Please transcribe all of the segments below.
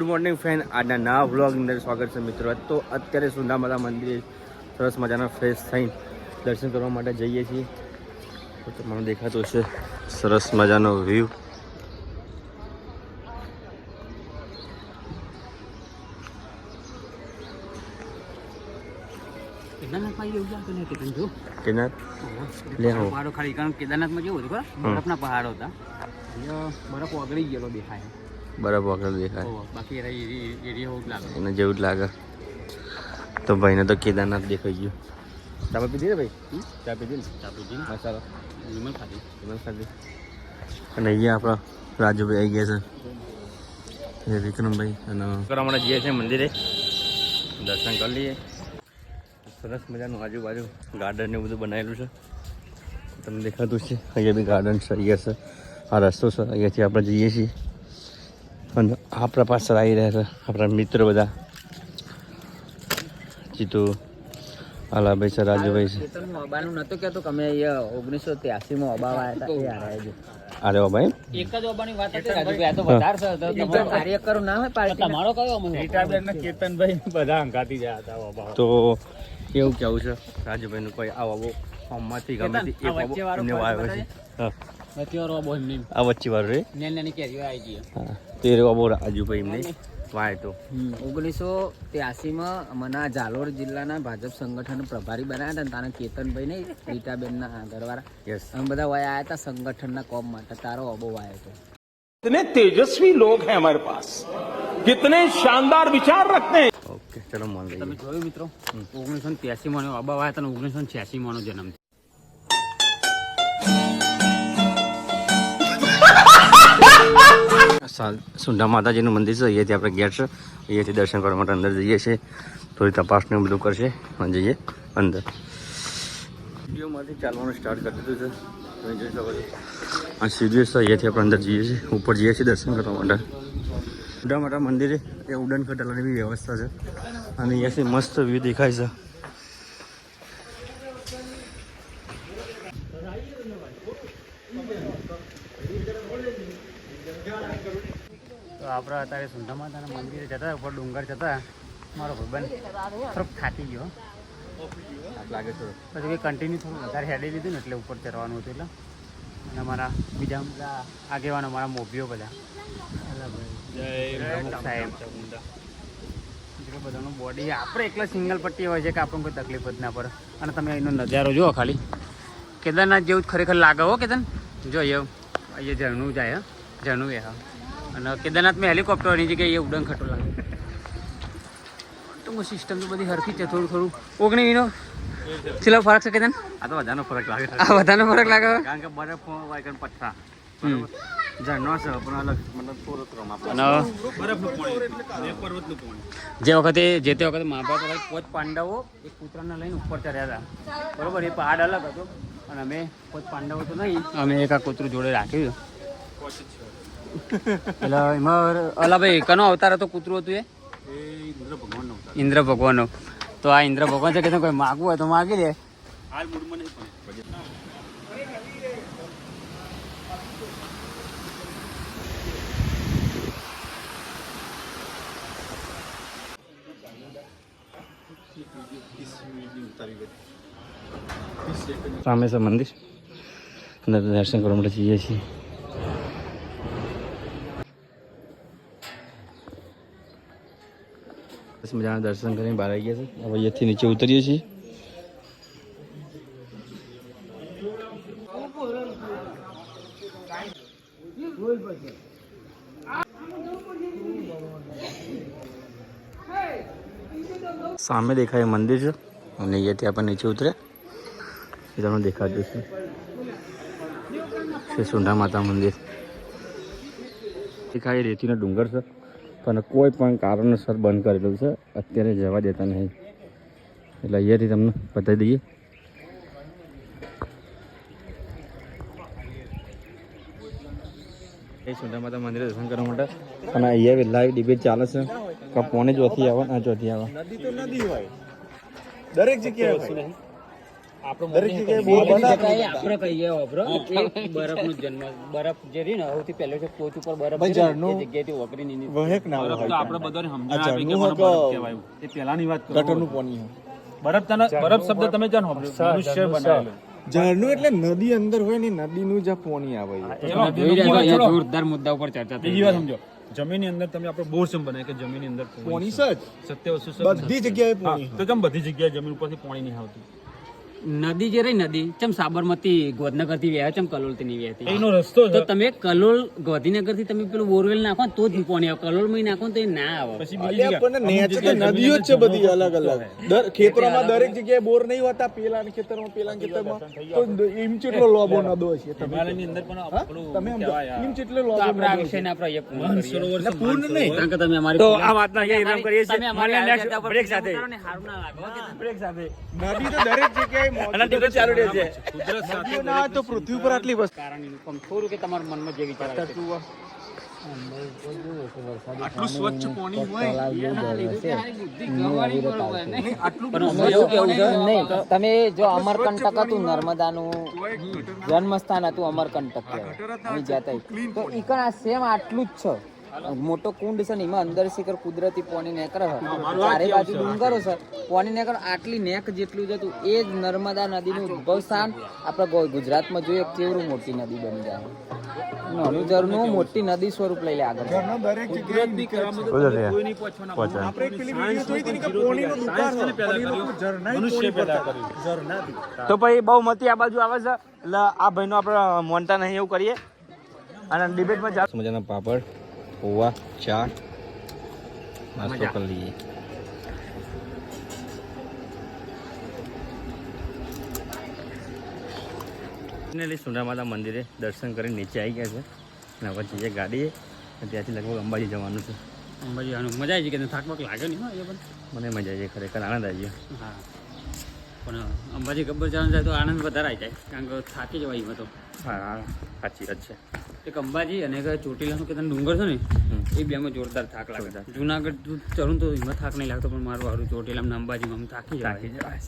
Good morning friend આજના નવા વ્લોગની અંદર સ્વાગત છે મિત્રો. તો અત્યારે સુંદામાતા મંદિરે સરસ મજાના ફ્રેશ થઈને દર્શન કરવા માટે જઈએ છીએ. તો તમને દેખાતો છે સરસ મજાનો વ્યૂ કેદારનાથમાં કેવું હતું બરફ ના પહાડો હતા. બરફ ઓગળી ગયેલો દેખાય. બરફ વગર દેખાય. બાકી એને જેવું જ લાગે. તો ભાઈને તો કેદારનાથ દેખાઈ ગયું. ચા પીધી ને ભાઈ? ચા પીધી ને? ચાપુજી મસાલો વિમલ ખાધી. વિમલ ખાધી. અને અહીંયા આપણા રાજુભાઈ આવી ગયા છે. વિક્રમભાઈ અને માટે જઈએ છીએ મંદિરે. દર્શન કરી લઈએ. સરસ મજાનું આજુબાજુ ગાર્ડન એવું બધું બનાવેલું છે. તમને દેખાતું છે અહીંયા બી ગાર્ડન છે અહીંયા છે. આ રસ્તો છે. અહીંયાથી આપણે જઈએ છીએ. અને આપણા પાછળ આવી રહ્યા છે આપણા મિત્ર બધા. જીતુ આલાભાઈ છે રાજુભાઈ છે. અબાનું નતો કહેતો કે અમે ઓગણીસો ત્યાસીમાં અબાવા આવ્યા હતા. અરે ભાઈ? એક જ ઓબાની વાત હતી રાજુભાઈ આ તો વધાર છે તો તમારો કાર્યકરો ના હોય પાર્ટી તમારો કયો અમે કેતનભાઈ બધા અંગાતી જયા હતા બાબા તો કેવું કેવું છે રાજુભાઈનું કોઈ આવો આવો ફોર્મમાંથી ગમે તે એક આ વચ્ચે વાળો એમને છે. હા. આ વચ્ચે વાળો રે નેન નેની કેરીઓ આવી ગઈ હા તે રે બાબો રાજુભાઈ એમને વાય તો ઓગણીસો ત્યાસીમાં મને આ ઝાલોર જિલ્લાના ભાજપ સંગઠન પ્રભારી બનાવ્યા હતા ને તારા કેતનભાઈ ને રીટાબેનના ઘરવાળા યસ અમે બધા વયા આવ્યા હતા સંગઠનના કોમ માટે તારો અબો વાયો હતો कितने तेजस्वी लोग हैं हमारे पास कितने शानदार विचार रखते हैं ઓકે ચલો મન તમે લઈએ જોયું મિત્રો ઓગણીસો ને ત્યાસી માં અબા વાયા હતા ઓગણીસો ને છ્યાસી માં જન્મ સુંઢા માતાજીનું મંદિર છે. અહીંયાથી આપણે ગેટ છે. અહીંયાથી દર્શન કરવા માટે અંદર જઈએ છીએ. થોડી તપાસને બધું કરશે. અને જઈએ અંદર. સીડીઓમાંથી ચાલવાનું સ્ટાર્ટ કરી દીધું છે. તમે જોઈ શકો છો. આ સીડીઓ છે. અહીંયાથી આપણે અંદર જઈએ છીએ. ઉપર જઈએ છીએ દર્શન કરવા માટે. સુંઢા માતા મંદિરે એ ઉડન ખટાલાની બી વ્યવસ્થા છે. અને અહીંયાથી મસ્ત વ્યૂ દેખાય છે. તો આપણે અત્યારે સુંઢા માતાના મંદિરે જતા ઉપર ડુંગર જતા મારો ભાઈબંધ થોડોક થાકી ગયો. લાગે છે પછી કન્ટિન્યુ થોડું વધારે હેડી લીધું ને એટલે ઉપર ચડવાનું હતું એટલે. અને મારા બીજા બધા આગેવાનો મારા મોભીઓ બધા. પ્રમુખ સાહેબ. એટલે બધાનું બોડી આપણે એકલા સિંગલ પટ્ટી હોય છે કે આપણને કોઈ તકલીફ જ ના પડે. અને તમે એનો નજારો જુઓ ખાલી. કેદારનાથ જેવું જ ખરેખર લાગે હો કેદાર જો અહીંયા અહીંયા ઝરણું જાય હા. ઝરણું એ હા. અને કેદારનાથમાં હેલિકોપ્ટરની જગ્યાએ એ ઉડન ખટો લાગે તો સિસ્ટમ તો બધી હરખી છે થોડું થોડું. ઓગણીનો છેલ્લો ફરક છે કેદાર આ તો વધારાનો ફરક લાગે. આ વધારાનો ફરક લાગે કારણ કે બરફ હોય કે પથરા જે વખતે જે તે વખતે મહાભારત પોચ પાંડવો એક કૂતરાને લઈને ઉપર ચડ્યા હતા. બરોબર? એ પહાડ અલગ હતો. અને અમે પોચ પાંડવો તો નહીં અમે એક આ કૂતરું જોડે રાખ્યું. એટલે એમાં અલા ભાઈ કનો અવતાર હતો કૂતરું હતું એ? ઇન્દ્ર ભગવાનનો તો આ ઇન્દ્ર ભગવાન છે કે કોઈ માગવું હોય તો માગી લે. સામે છે મંદિર. અંદર દર્શન કરવા માટે જઈએ છીએ. બસ મજાના દર્શન કરીને બહાર આવી ગયા છે. હવે અહીંયાથી નીચે ઉતરીએ છીએ. સામે દેખાય મંદિર છે, અને અહીંયાથી આપણે નીચે ઉતર્યા એ તમને દેખાતું છે શ્રી સુંઢા માતા મંદિર. દેખાય રેતીનો ડુંગર છે. પણ કોઈ પણ કારણોસર બંધ કરેલું છે અત્યારે જવા દેતા નહીં. એટલે અહીંયાથી તમને બતાવી દઈએ. એ સુંદર માતા મંદિરે દર્શન કરવા માટે. અને અહીંયા લાઈવ ડિબેટ ચાલે છે. કે કોને ચોથી આવે ના ચોથી આવે નદી તો નદી હોય. દરેક જગ્યાએ એટલે નદી અંદર હોય ને નદીનું જે પોણી આવે જોરદાર મુદ્દા ઉપર ચર્ચા થઈ સમજો. જમીનની અંદર તમે આપણે બોર સમ બનાય કે જમીનની અંદર પોણી સત્ય વસ્તુ બધી જગ્યાએ પોણી તો કેમ બધી જગ્યાએ જમીન ઉપરથી પોણી નહીં આવતું? નદી જે રહી નદી ચમ સાબરમતી ગોધનગરથી વ્યા ચમ કલોલથી નહીં વ્યાતી એનો રસ્તો તો તમે કલોલ ગોધીનગરથી તમે પેલું બોરવેલ નાખો તો જ પાણી આવે. કલોલમાં નાખો ને તો એ ના આવે. પણ નેચર તો નદીઓ જ છે બધી અલગ અલગ. દર ખેતરોમાં દરેક જગ્યાએ બોર નહીં હોતા પેલા ખેતરમાં પેલા ખેતરમાં. તો એમ કેટલો લોબો નદો છે તમારા ની અંદર પણ? તમે એમ ચેટલો લોબો આપણે નદો છે. આપણે અહીંયા પૂર્ણ સરોવર છે, પૂર્ણ નહીં. કારણ કે તમે અમારી તો આ વાત ના વિરામ કરીએ છીએ. મળીએ break પૂર્ણ સાથે. હારું ના લાગે, બ્રેક સાથે. નદી તો દરેક જગ્યાએ ચાલુ રહે કુદરત ના તો પૃથ્વી ઉપર આટલી વસ્તુ. કારણ થોડું કે તમારા મનમાં જે વિચાર આટલું સ્વચ્છ પાણી હોય. પણ એવું કેવું છે? નહીં તમે જો અમરકંટક હતું નર્મદાનું જન્મસ્થાન હતું અમરકંટક જતા તો ઈકણ આ સેમ આટલું જ છે. મોટો કુંડ છે ને એમાં અંદર શિખર કુદરતી પોની નેકર છે ચારે બાજુ ડુંગરો છે. પાણી નેકર આટલી નેક જેટલું જ હતું. એ જ નર્મદા નદીનું ઉદ્ભવ સ્થાન આપણે ગુજરાતમાં જોઈએ કેવડું મોટી નદી બની જાય. નાનું ઝરણું મોટી નદી સ્વરૂપ લઈ લે આગળ છે. તો પછી બહુ મતી આ બાજુ આવે છે. એટલે આ ભાઈનો આપણે મોનતા નહીં એવું કરીએ. અને ડિબેટમાં મજાના પાપડ. પૌવા ચા નાસ્તો કરી લઈએ ફાઇનલી સુંદરા માતા મંદિરે દર્શન કરી નીચે આવી ગયા છે અને હવે જઈએ ગાડીએ ત્યાંથી લગભગ અંબાજી જવાનું છે અંબાજી આનું મજા આવી ગઈ કે થાક બાક લાગે નહીં પણ મને મજા આવી ખરેખર આનંદ આવી ગયો હા પણ અંબાજી ગબ્બર જવાનું જાય તો આનંદ વધારે આવી જાય કારણ કે થાકી જવાય એમાં તો. હા હા સાચી વાત છે. એક અંબાજી અને ચોટીલાનો ચોટીલાનું કે ડુંગર છે ને એ એ બેમાં જોરદાર થાક લાગે. જુનાગઢ ચરું ચડું તો એમાં થાક નહીં લાગતો પણ મારું વારું ચોટીલામાં ને અંબાજીમાં આમ થાકી થાકી જવાય.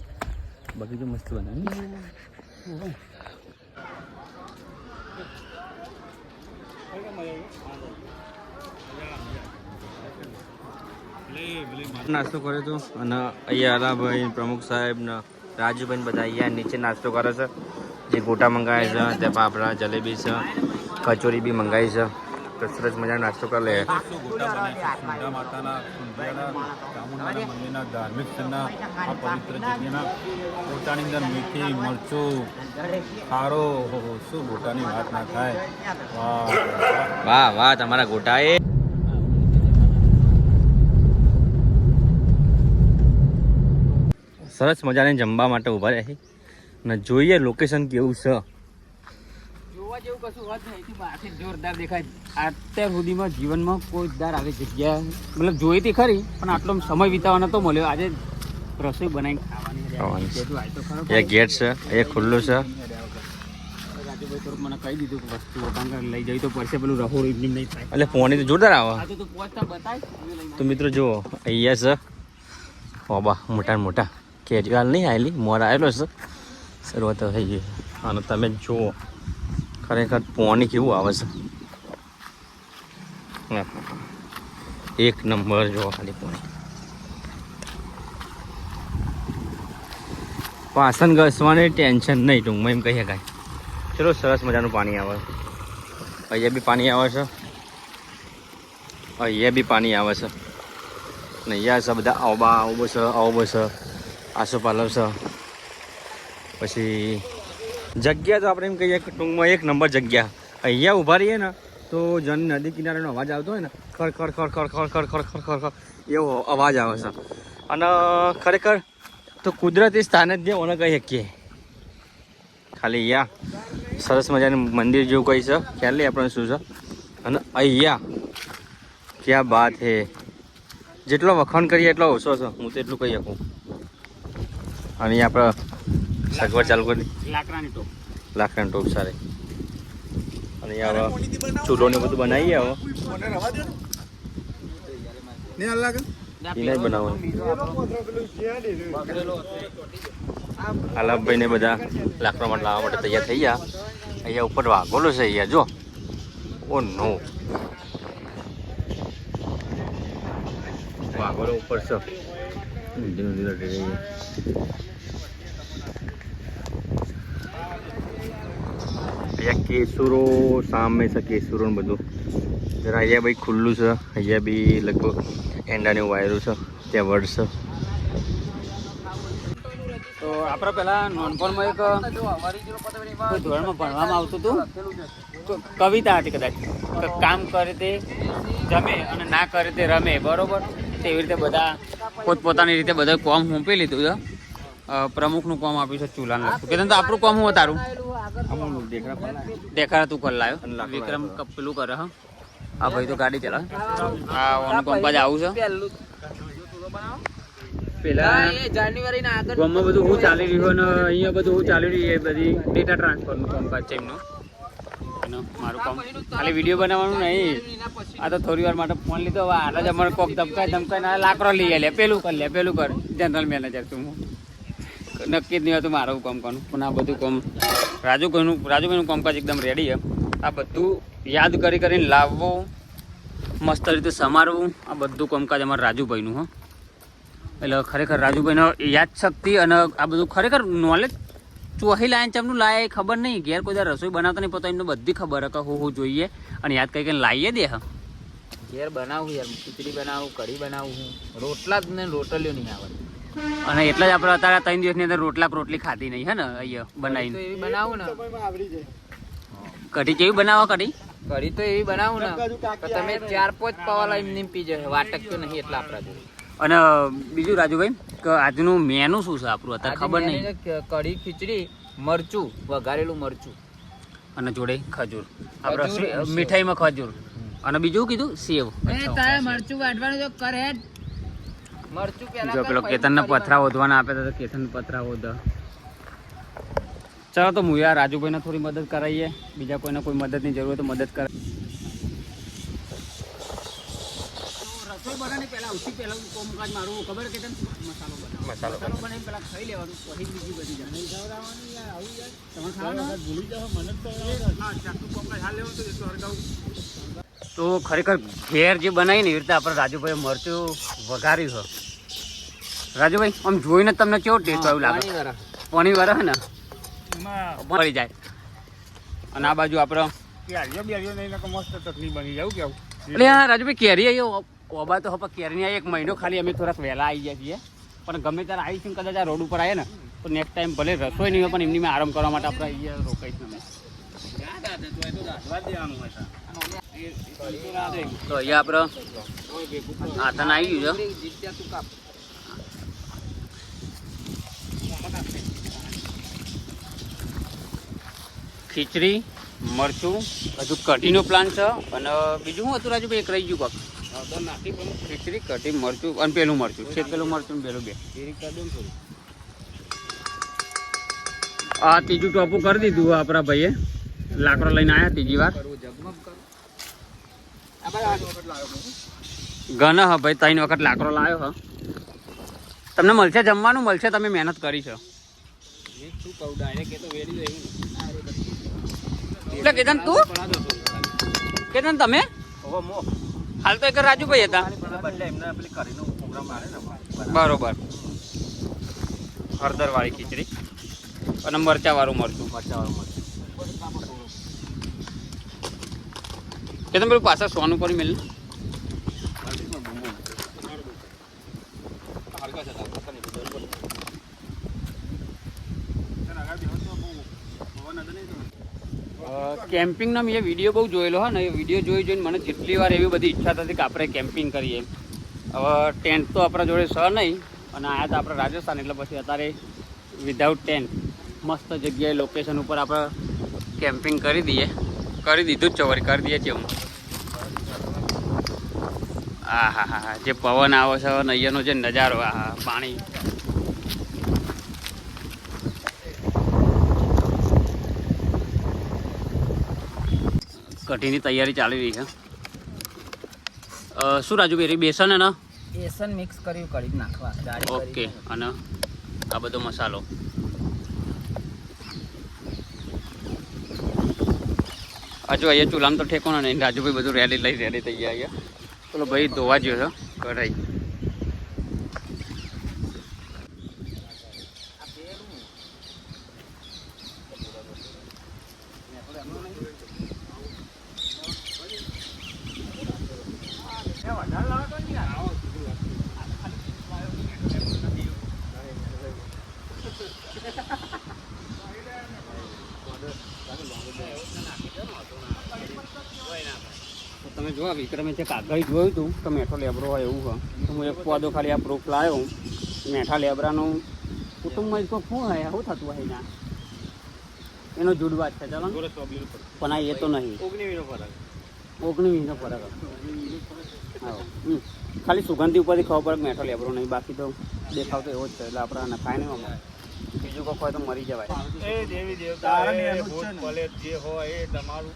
બગીચો મસ્ત બને નાસ્તો કર્યો હતો અને અહીંયા ભાઈ પ્રમુખ સાહેબ ને રાજુભાઈ બધા અહીંયા નીચે નાસ્તો કરે છે. જે ગોટા મંગાવે છે તે પાપડા જલેબી છે કચોરી બી મંગાવી છે. તો સરસ મજાનો નાસ્તો કરી લે માતાના મંદિરના ધાર્મિક સ્થળના આ પવિત્ર જગ્યાના ગોટાની અંદર મીઠી મરચું ખારો શું ગોટાની વાત ના થાય. વાહ વાહ. તમારા ગોટા સરસ મજાને જમવા માટે ઊભા રહે. ને અને જોઈએ લોકેશન કેવું છે. જોવા જેવું કશું હોત નહીં બહારથી જોરદાર દેખાય. અત્યાર સુધીમાં જીવનમાં કોઈ દાર આવી જગ્યા મતલબ જોઈ હતી ખરી પણ આટલો સમય વિતાવવાનો તો મળ્યો. આજે રસોઈ બનાવીને ખાવાની એ ગેટ છે એ ખુલ્લું છે. રાજુભાઈ થોડુંક મને કહી દીધું કે કારણ લઈ જવી તો પડશે પેલું રહોડ ઇવનિંગ નહીં થાય. એટલે પોણી તો જોરદાર આવે. તો મિત્રો જુઓ અહીંયા છે. ઓબા મોટા મોટા. કેરીઓ નહીં આવેલી મોર આવેલો છે. શરૂઆત થઈ ગઈ. અને તમે જુઓ. ખરેખર પોણી કેવું આવે છે. એક નંબર જુઓ ખાલી પોણી. વાસણ ઘસવાની ટેન્શન નહીં ટૂંકમાં એમ કહી શકાય. ચલો, સરસ મજાનું પાણી આવે. છે અહીંયા બી પાણી આવે છે. અહીંયા બી પાણી આવે છે. અને અહીંયા છે બધા આવબા આવો છે આવો છે. આસોપાલવ છે પછી જગ્યા તો આપણે એમ કહીએ કે ટૂંકમાં એક નંબર જગ્યા અહીંયા ઊભા રહીએ ને તો જન નદી કિનારેનો અવાજ આવતો હોય ને ખડ ખડ ખડ ખડ ખડ ખડ ખડ ખડ ખર એવો અવાજ આવે છે અને ખરેખર તો કુદરતી સ્થાને જ જે ઓને કહી શકીએ ખાલી અહીંયા સરસ મજાનું મંદિર જેવું કહી છે ખ્યાલ નહીં આપણને શું છે અને અહીંયા ક્યાં બાત હે જેટલો વખાણ કરીએ એટલો ઓછો છે હું તો એટલું કહી શકું અને આપણે સગવડ ચાલુ કરી. લાકડાની ટોપ. લાકડાની ટોપ સારી. અને અહીંયા હવે ચૂલો ને બધું બનાવીએ હવે આલાભાઈ ને બધા લાકડા માટે લાવવા માટે તૈયાર થઈ ગયા. અહીંયા ઉપર વાઘોલો છે અહીંયા જો. ઓ નો. વાઘોલો ઉપર છે. ધીરે ધીરે અહીંયા કેસુરો, સામે છે કેસુરો ને બધું. જરા અહીંયા ભાઈ ખુલ્લું છે. અહીંયા બી લગભગ એંડાની વાયરો છે. ત્યાં વડ છે. તો આપણે પેલા નાનપણમાં એક ધોરણમાં ભણવામાં આવતું હતું. કવિતા હતી કદાચ. કામ કરે તે જમે અને ના કરે તે રમે. બરોબર? તેવી રીતે બધા પોતપોતાની રીતે બધા કોમ સોંપી લીધું છે. પ્રમુખનું કોમ આપ્યું છે ચૂલાને. લગતું કે તો આપણું કોમ હું તારું? દેખાડા તું કર લાયો? વિક્રમ પેલું કરે હા? આ ભાઈ તો ગાડી ચલાવે. હા ઓનું કંપા જ આવું છે. પેલા જાન્યુઆરી ના આગળ ગામમાં બધું શું ચાલી રહ્યું અને અહીંયા બધું શું ચાલી રહ્યું એ બધી ડેટા ટ્રાન્સફરનું કામકાજ છે એમનું. મારું કામ. ખાલી વીડિયો બનાવવાનું નહીં. આ તો થોડી વાર માટે ફોન લીધો. હવે આના જ અમારે કોક ધમકાય ધમકાય ના લાકડો લઈ લે પેલું કર લે પેલું કર. જનરલ મેનેજર તું હું. નક્કી જ નહીં હતું મારું કામ કોનું? પણ આ બધું કામ રાજુભાઈનું રાજુભાઈનું કામકાજ એકદમ રેડી છે. આ બધું યાદ કરી કરીને લાવવું, મસ્ત રીતે સમારવું, આ બધું કામકાજ અમારા રાજુભાઈનું, હો. એટલે ખરેખર રાજુભાઈનો યાદશક્તિ અને આ બધું ખરેખર નોલેજ ચોહી લાયન ચમનું લાય ખબર નહીં. ઘેર કોઈ રસોઈ બનાવતા નહીં પોતા એમને બધી ખબર કે હું હું જોઈએ. અને યાદ કરી કરીને લાવીએ દે, હા. ઘેર બનાવું યાર, ખીચડી બનાવું, કઢી બનાવું રોટલા જ ને રોટલીઓ નહીં આવડે અને એટલે જ આપણે અત્યારે ત્રણ દિવસની અંદર રોટલા રોટલી ખાધી નહીં હે ને અહીંયા બનાવીને. બનાવું ને. કઢી કેવી બનાવો કઢી? કઢી તો એવી બનાવું ને. તમે ચાર પાંચ પવાલા એમને પી જાય વાટક તો નહીં એટલા આપણા જોડે. અને બીજું રાજુભાઈ કે આજનું મેનુ શું છે આપણું? અત્યારે ખબર નહીં. કઢી ખીચડી મરચું વઘારેલું મરચું. અને જોડે ખજૂર. આપણે. મીઠાઈમાં ખજૂર. અને બીજું કીધું સેવ. તારે મરચું વાટવાનું જો કરે જો પેલો કેતનને પથરા ઓધવાના આપે તો કેતન પથરા ઓધ ચાલો તો હું યાર રાજુભાઈને થોડી મદદ કરાવીએ. બીજા કોઈને કોઈ મદદની જરૂર હોય તો મદદ કરાય. રસોઈ પહેલા કામકાજ મારું. ખબર કે મસાલો બનાવો. મસાલો બનાવીને પહેલા ખાઈ લેવાનું પછી બીજી બધી જાય નહીં ખવડાવવાનું યાર આવું યાર. તમે ખાવાનું? ભૂલી જાઓ મને તો હા ચાકુ કામકાજ હાલ લેવાનું તો હરગાવું. તો ખરેખર ઘેર જે બનાવીને એવી રીતે આપણે રાજુભાઈ મરચું વઘાર્યું છે. રાજુભાઈ આમ જોઈને તમને કેવો ટેસ્ટ આવ્યું લાગે? પાણી હે ને? મળી જાય. અને આ બાજુ આપણે એટલે હા રાજુભાઈ કેરી આવ્યો ઓબા તો હવે કેરીની આવી એક મહિનો ખાલી અમે થોડાક વહેલા આવી જાય છીએ. પણ ગમે ત્યારે આવી આવીશું કદાચ આ રોડ ઉપર આવે ને તો નેક્સ્ટ ટાઈમ ભલે રસોઈ નહીં હોય પણ એમની મેં આરામ કરવા માટે આપણે અહીંયા રોકાઈશું અમે. તો અહીંયા આપણે આથન આવી ગયું છે. ખીચડી, મરચું, હજુ કઢીનો પ્લાન છે. અને બીજું શું હતું રાજુભાઈ? એક રહી ગયું કાક ખીચડી, કઢી, મરચું અને પેલું મરચું. છે પેલું મરચું પેલું બે. આ ત્રીજું ટોપું કરી દીધું આપણા ભાઈએ. લાકડો લઈને આવ્યા ત્રીજી વાર. ઘણા હા ભાઈ, ત્રણ વખત લાકડો લાવ્યો હા. તમને મળશે જમવાનું? મળશે, તમે મહેનત કરી છે. એટલે કેતન, તું? કેતન, તમે? હાલ તો એક રાજુભાઈ હતા. બરોબર. હળદર વાળી ખીચડી અને મરચા વાળું મરચું. મરચા વાળું મરચું તમે પેલું પાછા સોનું પર મેલ. કેમ્પિંગનો મેં વીડિયો બહુ જોયેલો હા ને, એ વીડિયો જોઈ જોઈને મને જેટલી વાર એવી બધી ઈચ્છા થતી કે આપણે કેમ્પિંગ કરીએ. હવે ટેન્ટ તો આપણા જોડે સર નહીં, અને આયા તો આપણે રાજસ્થાન, એટલે પછી અત્યારે વિધાઉટ ટેન્ટ મસ્ત જગ્યાએ લોકેશન ઉપર આપણે કેમ્પિંગ કરી દઈએ. કરી દીધું જ છે વળી કરી દઈએ છીએ હું હા હા હા હા જે પવન આવે છે નૈયાનો જે નજારો આ હા પાણી. કઢીની તૈયારી ચાલી રહી છે. શું રાજુભાઈ એ બેસન ને બેસન મિક્સ કર્યું કઢી નાખવા ઓકે અને આ બધો મસાલો. હજુ અહીંયા ચૂલામાં તો ઠેકો નહીં, રાજુભાઈ બધું રેડી લઈ રેડી થઈ ગયા ચલો ભાઈ, ધોવા ગયો છે. કઢાઈ તો તમે જોવા વિક્રમે જે કાગળ જોયું હતું તો મેઠો લેબરો હોય એવું હોય તો હું એક પોદો ખાલી આ પ્રૂફ લાવ્યો મેઠા લેબરાનું કુટુંબમાં તો શું હોય? શું થતું હોય ના એનો જુડવા છે ચાલો. પણ આ એ તો નહીં. ઓગણીસનો ફરક. હા હમ. ખાલી સુગંધી ઉપરથી ખબર પડે મેઠો લેબરો નહીં. બાકી તો દેખાવ તો એવો જ છે. એટલે આપણે નખાય નહીં અમારે બીજું કોઈ હોય તો મરી જવાય. એ દેવી દેવતા જે હોય એ તમારું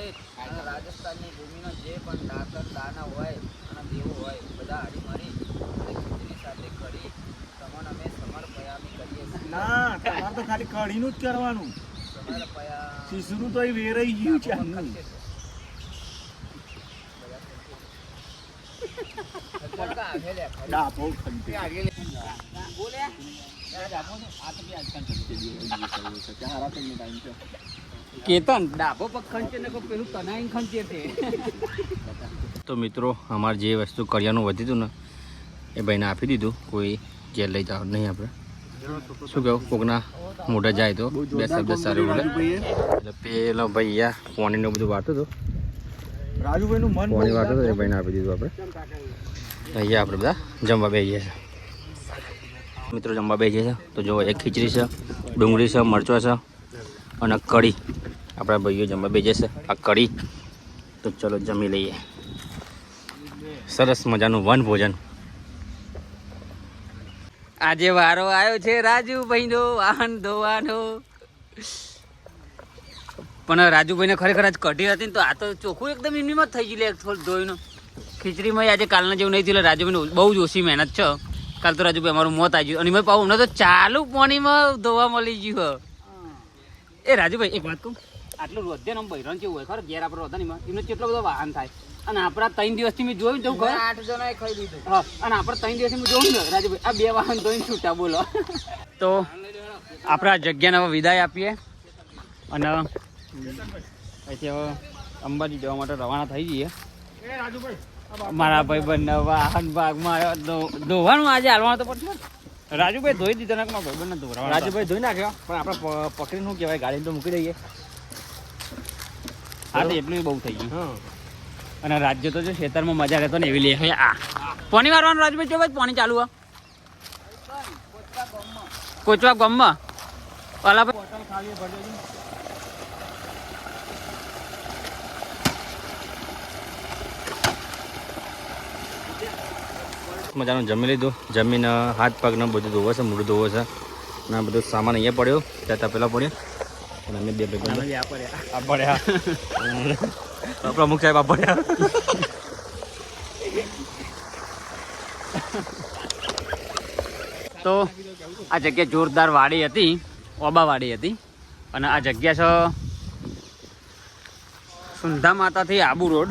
રાજસ્થાનની ભૂમિનો જે પણ દાતર દાના હોય અને દેવો હોય બધા હાડી મરી અને ખીચડી સાથે કરી તમને અમે સમર્પયામી કરીએ ના, તમારે તો ખાલી કઢીનું જ કરવાનું. સમર્પયા શીશરું તો એ વેરાઈ ગયું છે કેતન. ડાબો પગ ખંચે ને પેલું તનાઈ ખંચે છે. તો મિત્રો અમારે જે વસ્તુ કરિયાનું વધી હતું ને એ ભાઈને આપી દીધું. કોઈ જેલ લઈ જાવ નહીં આપણે. શું કહું? કોકના મોઢા જાય તો. બે શબ્દ સારું બોલે. એટલે પેલો ભાઈ ફોનીનું બધું વાતું હતું. રાજુભાઈનું મન પોણી વાતું હતું એ ભાઈને આપી દીધું આપણે. અહીંયા આપણે બધા જમવા બે છીએ. મિત્રો જમવા બે છીએ. તો જો એક ખીચડી છે, ડુંગળી છે, મરચો છે અને કઢી. આપણા ભાઈઓ જમવા બે છે. આ કઢી. તો ચલો જમી લઈએ. સરસ મજાનું વન ભોજન. આજે વારો આવ્યો છે રાજુભાઈનો વાહન ધોવાનો. પણ રાજુભાઈને ખરેખર આજ કઢી હતી ને તો આ તો ચોખ્ખું એકદમ એમની જ થઈ ગયું થોડું ધોઈને. ખીચડીમાં આજે કાલના જેવું નહીં થયું રાજુભાઈ બહુ જ ઓછી મહેનત છે. કાલ તો રાજુભાઈ અમારું મોત આવી ગયું. અને મેં હમણાં તો ચાલુ પાણીમાં ધોવા મળી ગયું હે. એ રાજુભાઈ એક વાત કહું. આટલું રોધે આમ બૈરણ કેવું હોય ખબર? ઘેર આપણે રોધા નહીં એમાં એમનો કેટલો બધો વાહન થાય. અને આપણા ત્રણ દિવસથી મેં જોયું જવું ઘર આઠ જણા ખાઈ લીધું. હા અને આપણે ત્રણ દિવસથી મેં જોયું ને રાજુભાઈ આ બે વાહન ધોઈને છૂટા બોલો. તો આપણા જગ્યાને હવે વિદાય આપીએ. અને અહીંથી હવે અંબાજી જવા માટે રવાના થઈ જઈએ. મારા ભાઈ બંને વાહન ભાગમાં આવ્યો ધોવાનું આજે હાલવાનું તો પડશે રાજુભાઈ ધોઈ દીધો ને મારા ભાઈ બંને ધોવાનું રાજુભાઈ ધોઈ નાખ્યો પણ આપણે પકડીને શું કહેવાય ગાડી તો મૂકી દઈએ. હા તો એટલું બહુ થઈ ગયું. અને રાજ્ય તો જો ખેતરમાં મજા રહેતો ને એવી લે હવે આ. પાણી મારવાનું રાજભાઈ જો ભાઈ પાણી ચાલુ આ કોચવા ગમમાં. ઓલા ભાઈ મજાનું જમી લીધું. જમીન હાથ પગને બધું ધોવો છે મૂળ ધોવો છે. અને આ બધો સામાન અહીંયા પડ્યો. ત્યાં પેલા પડ્યો. અને અમે બે ભાઈ પડ્યા. પ્રમુખ સાહેબ આ પડ્યા. તો આ જગ્યા જોરદાર વાડી હતી. ઓબા વાડી હતી. અને આ જગ્યા છે સુંધા માતાથી આબુ રોડ.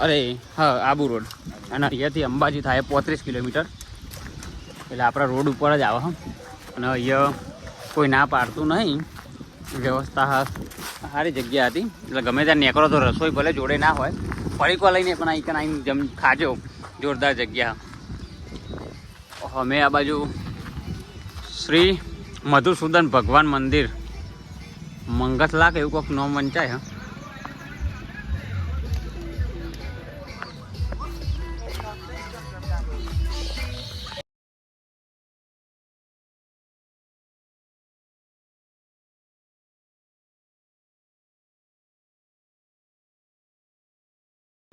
અરે, હા, આબુ રોડ. અને અહીંયાથી અંબાજી થાય પોત્રીસ કિલોમીટર. એટલે આપણા રોડ ઉપર જ આવે, હં. અને અહીંયા કોઈ ના પાડતું નહીં. વ્યવસ્થા સારી જગ્યા હતી. એટલે ગમે ત્યાં નીકળો તો રસોઈ ભલે જોડે ના હોય. પડીકો લઈને પણ અહીં આવીને જમ ખાજો. જોરદાર જગ્યા. અમે આ બાજુ શ્રી મધુસૂદન ભગવાન મંદિર. મંગસ લાખ એવું કોઈક નોમ વંચાય, હા.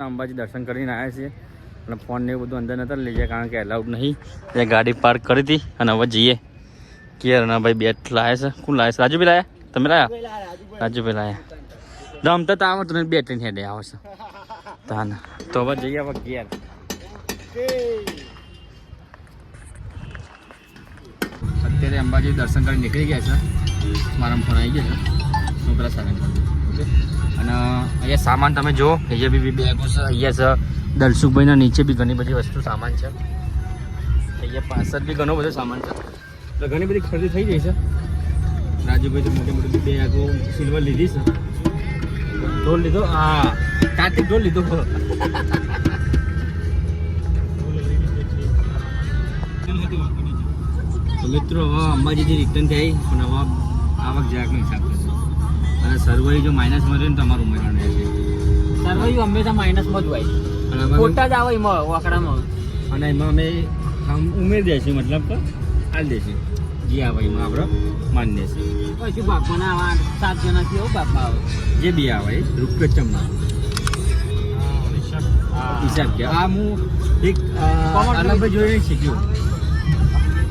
અંબાજી દર્શન કરીને આવ્યા છીએ. અને ફોન ને બધું અંદર નતા લઈ જાય કારણ કે એલાઉડ નહીં. એટલે ગાડી પાર્ક કરી હતી અને હવે જઈએ. કેરના ભાઈ બેટ લાયા છે. કોણ લાયા છે? રાજુભાઈ લાયા? તમે લાયા? રાજુભાઈ લાયા રમતા તો આવો તમે બેટ લઈને હેડે આવશે તાના તો હવે જઈએ હવે ગેર અત્યારે અંબાજી દર્શન કરી નીકળી ગયા છે. મારા ફોન આવી ગયો છે. છોકરા સાથે અને અહીંયા સામાન તમે જુઓ, અહીંયા બી બી બેગો છે. અહીંયા છે દલસુખભાઈના, નીચે બી ઘણી બધી વસ્તુ સામાન છે. અહીંયા પાછળ બી ઘણો બધો સામાન છે. તો ઘણી બધી ખરીદી થઈ ગઈ છે. રાજુભાઈ તો મોટી મોટી બેગો સિલ્વર લીધી છે. ઢોલ લીધો? હા. કાર્તિક ઢોલ લીધો. મિત્રો, હવે અંબાજીથી રિટર્ન થઈ, પણ હવે આવક જાગનો હિસાબ થશે અને સર્વરી જો માઇનસ મળે ને તમારું ઉમેરણ રહેશે સર્વરી હંમેશા માઇનસમાં જ હોય. ખોટા જ આવે એમાં વાકડામાં. અને એમાં અમે આમ ઉમેરી દઈશું મતલબ કે હાલ દઈશું જે આવે એમાં આપણે માની દઈશું પછી બાપાના આવા સાત જણાથી આવું બાપા આવે. જે બી આવે રૂપિયો ચમના હિસાબ કે આ હું એક અલગ જોઈને શીખ્યો.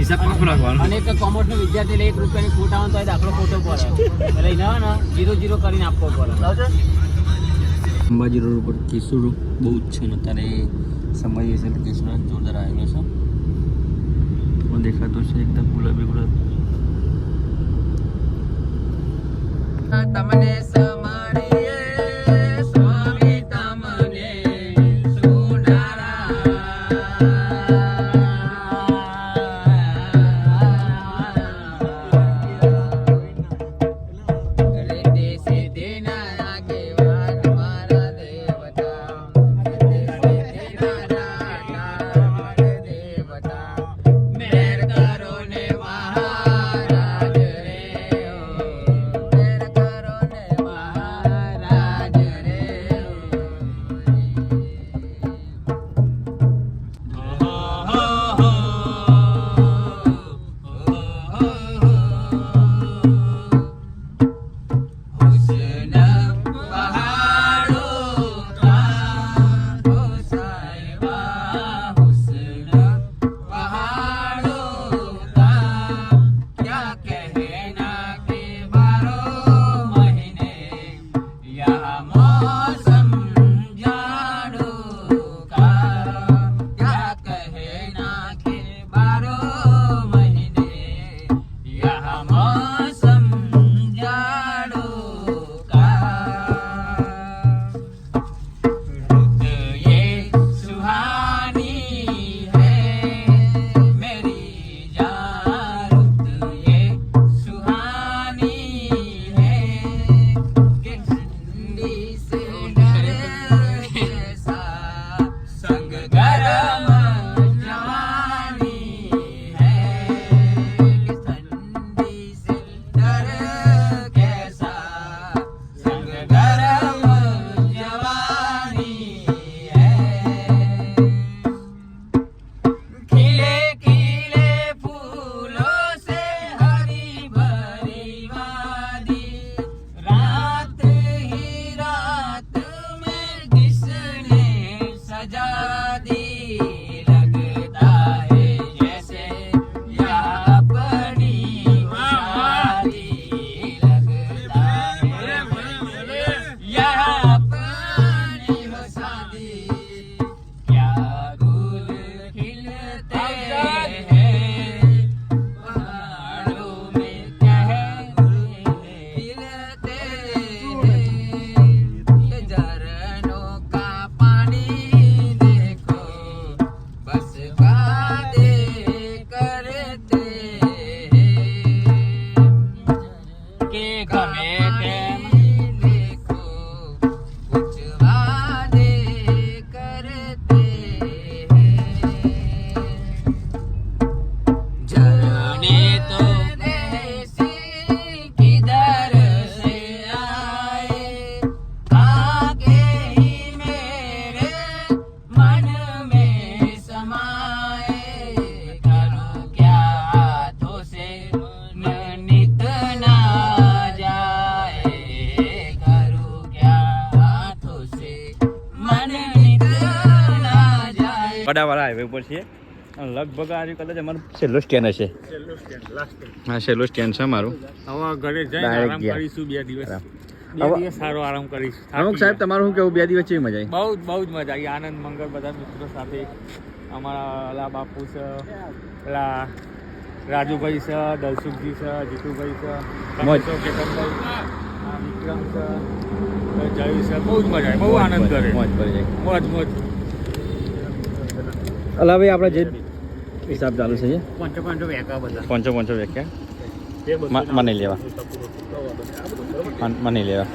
હિસાબ પાકો રાખવાનો. અને એક કોમર્સનો વિદ્યાર્થી એટલે એક રૂપિયાની ખોટ આવે તો દાખલો ખોટો પડે. એટલે ના ના જીરો જીરો કરીને આપવો પડે. અંબાજી રોડ ઉપર કેસુર બહુ જ છે ને અત્યારે સમય છે એટલે જોરદાર આવેલો છે. હું દેખાતું છે એકદમ ગુલાબી ગુલાબી. તમને Rama કડાવાળા હાઈવે પર છીએ. લગભગ આ કદાચ અમારું છેલ્લો સ્ટેન્ડ હશે. હા છેલ્લો સ્ટેન્ડ છે મારું હવે ઘરે જઈને આરામ કરીશું બે દિવસ. બે દિવસ સારો આરામ કરીશ. અમુક સાહેબ તમારું શું કેવું? બે દિવસ કેવી મજા આવી? બહુ જ બહુ જ મજા આવી. આનંદ મંગળ બધા મિત્રો સાથે. અમારા ઓલા બાપુ છે પેલા રાજુભાઈ છે દલસુખજી છે જીતુભાઈ છે મોજ. કેતનભાઈ વિક્રમ છે જય છે. બહુ જ મજા આવી. બહુ આનંદ કરે. મોજ. મોજ મોજ. અલા ભાઈ આપણે જે હિસાબ ચાલુ છે પંચો પાંચસો પાંચસો વ્યાખ્યા મને લેવા. મન- મને લેવા.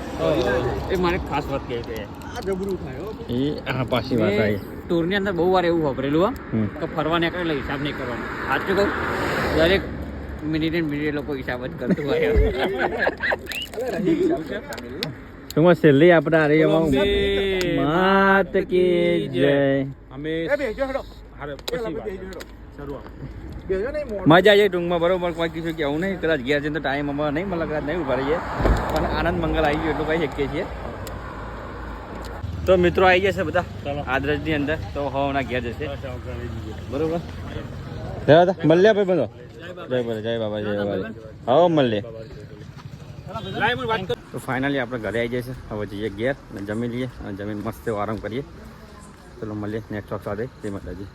એ મારે ખાસ વાત કહે છે. એ હા પાછી વાત આવી. ટૂરની અંદર બહુ વાર એવું વાપરેલું. કે ફરવા નીકળે એટલે હિસાબ નહીં કરવાનો. સાચું કહું દરેક મિનિટે મિનિટે લોકો હિસાબ જ કરતું હોય. ટૂંકમાં છેલ્લી આપણે આ રહી માત કી જય. અમે મજા આવી ટૂંકમાં બરોબર કોઈ કીધું કે આવું નહીં કદાચ ગયા છે તો ટાઈમ અમારે નહીં મળે કદાચ નહીં ઊભા રહીએ. પણ આનંદ મંગલ આવી ગયો એટલું કહી શકીએ છીએ. તો મિત્રો આવી ગયા છે બધા આદરજની અંદર તો હવાના ઘેર જશે. બરોબર? જય ભાઈ બંધો? જય બોલે જય બાબા જય બાબા. હવ મળીએ તો ફાઇનલી આપણે ઘરે આવી જઈએ હવે જઈએ ઘેર જમી લઈએ અને જમીન મસ્ત આરામ કરીએ. ચલો મળીએ નેક્સ્ટ વખત સાથે. જય માતાજી.